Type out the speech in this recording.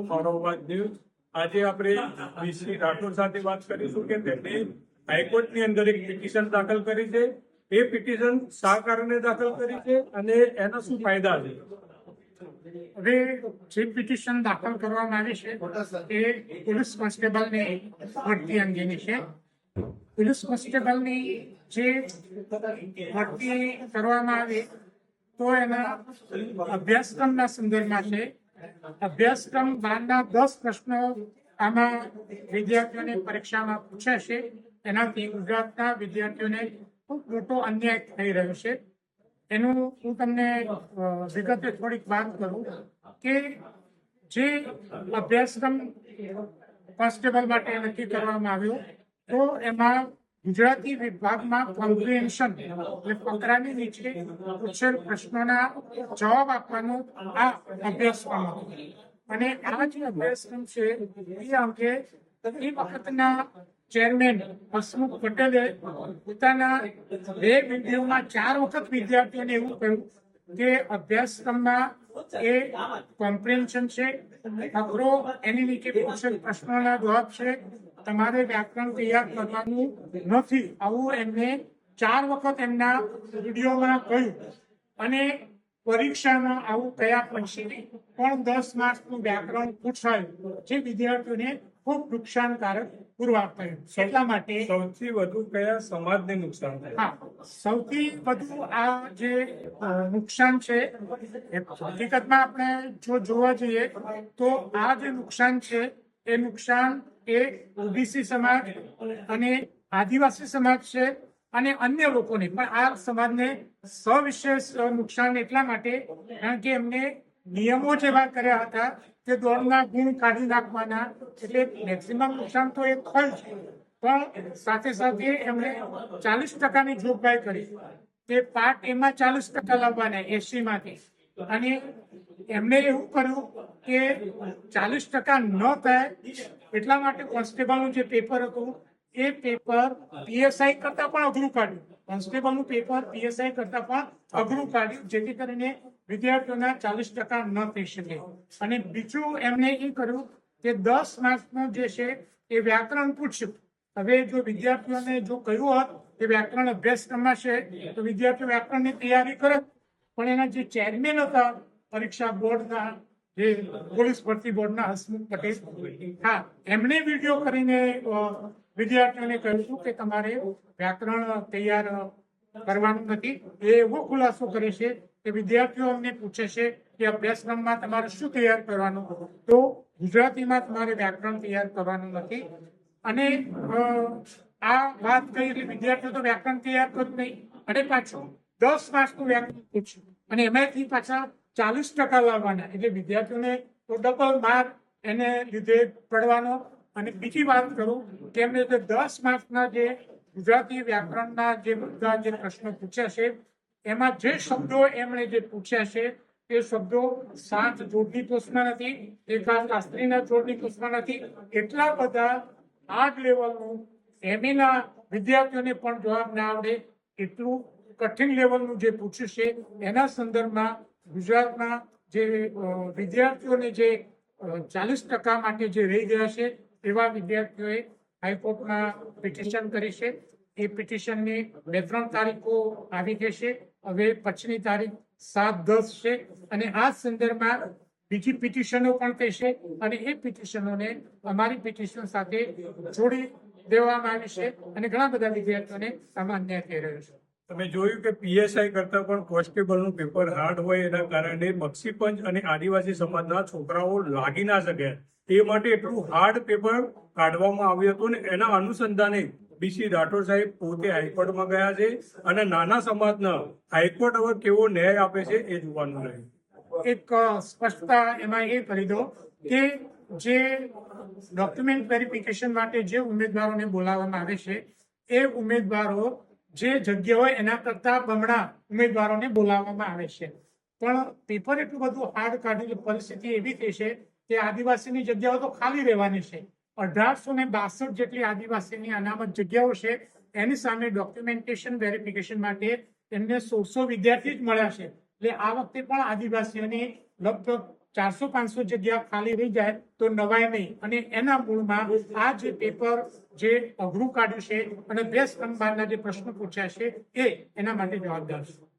મારો અવાજ ન્યૂઝ આજે આપણે વીસી રાઠોડ સાથે વાત કરીશું કે તેમણે હાઈકોર્ટની અંદર એક પિટિશન દાખલ કરી છે. એ પિટિશન શા કારણે દાખલ કરી છે અને એના શું ફાયદા છે? હવે જે પિટિશન દાખલ કરવામાં આવી છે, એ પોલીસ કોન્સ્ટેબલની ભરતી અંગેની છે. પોલીસ કોન્સ્ટેબલની જે ભરતી કરવામાં આવે, તો એના અભ્યાસક્રમના સંદર્ભમાં છે. અભ્યાસક્રમ બારના દસ પ્રશ્નો આમાં વિદ્યાર્થીઓને પરીક્ષામાં પૂછાશે. એનાથી ગુજરાતના વિદ્યાર્થીઓને ખૂબ મોટો અન્યાય થઈ રહ્યો છે. એનું હું તમને વિગતે થોડીક વાત કરું કે જે અભ્યાસક્રમ કોન્સ્ટેબલ માટે નક્કી કરવામાં આવ્યો, તો એમાં ગુજરાતી વિભાગમાં કોમ્પ્રિહેન્શન એટલે ફકરાની નીચે પૂછેલ પ્રશ્નોના જવાબ આપવાનો આ અભ્યાસક્રમ હતો. અને આ જે અભ્યાસક્રમ છે એ અંગે એ વખતના ચેરમેન હસમુખ પટેલે પોતાના બે વિડીયોમાં ચાર વખત વિદ્યાર્થીઓને એવું કહ્યું કે અભ્યાસક્રમમાં એ કોમ્પ્રિહેન્શન છે ફકરો એની નીચે પૂછેલ પ્રશ્નોના જવાબ છે તમારે વ્યાકરણ તૈયાર કરવાનું નથી. આવું એમને ચાર વખત એમના વિડીયોમાં કહ્યું. અને પરીક્ષામાં આવું કયા પછી પણ દસ માર્કનું વ્યાકરણ પૂછાયું જે વિદ્યાર્થીઓને ખૂબ નુકસાનકારક પુરવાર થયું. એટલા માટે સૌથી વધુ કયા સમાજને નુકસાન થાય? હા સૌથી વધુ આ જે નુકસાન છે હકીકતમાં આપણે જો જોવા જઈએ તો આ જે નુકસાન છે એ નુકસાન એ ઓબીસી સમાજ અને આદિવાસી સમાજ છે અને અન્ય લોકોને. પણ આ સમાજને સવિશેષ નુકસાન એટલા માટે, કારણ કે એમને નિયમો જેવા કર્યા હતા કે દોડના ગુણ કાઢી નાખવાના, એટલે મેક્સિમમ નુકસાન તો એ થયું છે પણ સાથે સાથે એમણે ચાલીસ ટકાની જોગવાઈ કરી. તે પાર્ટ એમાં ચાલીસ ટકા લાવવાના એસી માંથી. અને એમને એવું કર્યું કે ચાલીસ ટકા ન થાય એટલા માટે કોન્સ્ટેબલનું જે પેપર હતું, એ પેપર પીએસઆઈ કરતા પણ અઘરું કાઢ્યું. કોન્સ્ટેબલનું પેપર પીએસઆઈ કરતા પણ અઘરું કાઢ્યું, જેથી કરીને વિદ્યાર્થીઓના ચાલીસ ટકા ન થઈ શકે. અને બીજું એમને એ કર્યું કે દસ માર્કનું જે છે, એ વ્યાકરણ પૂછ્યું. હવે જો વિદ્યાર્થીઓને જો કહ્યું હોત કે વ્યાકરણ અભ્યાસક્રમમાં છે, તો વિદ્યાર્થીઓ વ્યાકરણની તૈયારી કરે. પણ એના જે ચેરમેન હતા, પરીક્ષા બોર્ડના, જે પોલીસ ભરતી બોર્ડના હસમુખ પટેલ, હા એમણે વીડિયો કરીને વિદ્યાર્થીઓને કહ્યું કે તમારે વ્યાકરણ તૈયાર કરવાનું નથી. એ એવો ખુલાસો કરે છે કે વિદ્યાર્થીઓ અમને પૂછે છે કે અભ્યાસક્રમમાં તમારે શું તૈયાર કરવાનું? તો ગુજરાતીમાં તમારે વ્યાકરણ તૈયાર કરવાનું નથી. અને આ વાત કહી એટલે વિદ્યાર્થીઓ તો વ્યાકરણ તૈયાર કરું નહીં. અને પાછું દસ માર્ક્સનું વ્યાકરણ પૂછ્યું. અને એમાંથી પાછા ચાલીસ ટકા લાવવાના. એટલે વિદ્યાર્થીઓને તો ડબલ માર્ક એને લીધે પડવાનો. અને બીજી વાત કરું કે એમને જે દસ માર્ક્સના જે ગુજરાતી વ્યાકરણના જે બધા જે પ્રશ્નો પૂછ્યા છે, એમાં જે શબ્દો એમણે જે પૂછ્યા છે, એ શબ્દો સાત જોડની કોષમાં નથી એકાદ શાસ્ત્રીના જોડની કોષમાં નથી. એટલા બધા આ જ લેવલનું એમએના વિદ્યાર્થીઓને પણ જવાબ ના આવડે. એટલું કઠિન લેવલનું જે પૂછ્યું છે, એના સંદર્ભમાં ગુજરાતના જે વિદ્યાર્થીઓને જે ચાલીસ ટકા માટે જે રહી ગયા છે, એવા વિદ્યાર્થીઓએ હાઈકોર્ટમાં પિટિશન કરી છે. એ પિટિશનની બે ત્રણ તારીખો આવી ગઈ હવે પછીની તારીખ સાત દસ છે અને આ સંદર્ભમાં બીજી પિટિશનો પણ કહેશે અને એ પિટિશનોને અમારી પિટિશન સાથે જોડી દેવામાં આવી છે અને ઘણા બધા વિદ્યાર્થીઓને સામાન્ય થઈ રહ્યો છે. તમે જોયું કે પીએસઆઈ કરતા પણ કોન્સ્ટેબલનું પેપર હાર્ડ હોય એના કારણે બક્ષીપંચ અને આદિવાસી સમાજના છોકરાઓ લાગી ના શકે. એ માટે એટલું હાર્ડ પેપર કાઢવામાં આવ્યું હતું ને એના અનુસંધાને બીસી રાઠોડ સાહેબ પોતે હાઈકોર્ટમાં ગયા છે અને નાના સમાજના હાઈકોર્ટ હવે કેવો ન્યાય આપે છે એ જોવાનું રહ્યું. એક સ્પષ્ટતા એમાં એ કરી દો કે જે ડોક્યુમેન્ટ વેરિફિકેશન માટે જે ઉમેદવારોને બોલાવવામાં આવે છે, એ ઉમેદવારો જે જગ્યા હોય એના કરતા બમણા ઉમેદવારોને બોલાવવામાં આવે છે. પણ પેપર એટલું બધું હાર્ડ કાઢેલી પરિસ્થિતિ એવી થઈ છે કે આદિવાસીની જગ્યાઓ તો ખાલી રહેવાની છે. અઢારસો ને બાસઠ જેટલી આદિવાસીની અનામત જગ્યાઓ છે, એની સામે ડોક્યુમેન્ટેશન વેરિફિકેશન માટે એમને સોળસો વિદ્યાર્થી જ મળ્યા છે. એટલે આ વખતે પણ આદિવાસીઓની લગભગ ચારસો પાંચસો જગ્યા ખાલી રહી જાય તો નવાય નહીં. અને એના મૂળમાં આ જે પેપર જે અઘરું કાઢ્યું છે અને બે સ્તંભ બહારના જે પ્રશ્નો પૂછ્યા છે એ એના માટે જવાબદાર છે.